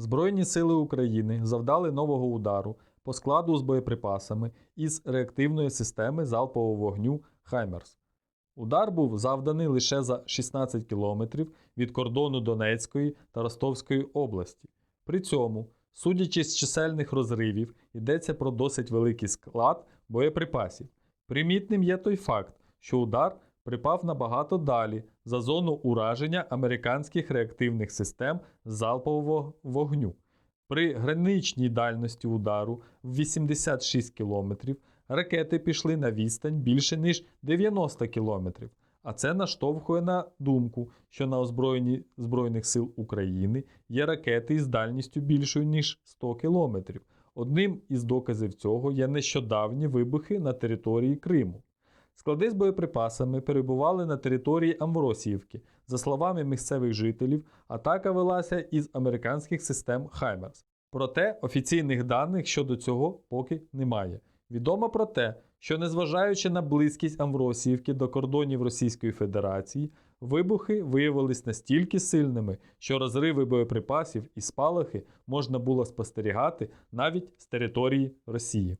Збройні сили України завдали нового удару по складу з боєприпасами із реактивної системи залпового вогню Хаймерс. Удар був завданий лише за 16 кілометрів від кордону Донецької та Ростовської області. При цьому, судячи з чисельних розривів, йдеться про досить великий склад боєприпасів. Примітним є той факт, що удар припав набагато далі за зону ураження американських реактивних систем залпового вогню. При граничній дальності удару в 86 км ракети пішли на відстань більше ніж 90 км. А це наштовхує на думку, що на озброєнні Збройних сил України є ракети із дальністю більшою ніж 100 км. Одним із доказів цього є нещодавні вибухи на території Криму. Склади з боєприпасами перебували на території Амвросіївки. За словами місцевих жителів, атака велася із американських систем Хаймерс. Проте офіційних даних щодо цього поки немає. Відомо про те, що незважаючи на близькість Амвросіївки до кордонів Російської Федерації, вибухи виявились настільки сильними, що розриви боєприпасів і спалахи можна було спостерігати навіть з території Росії.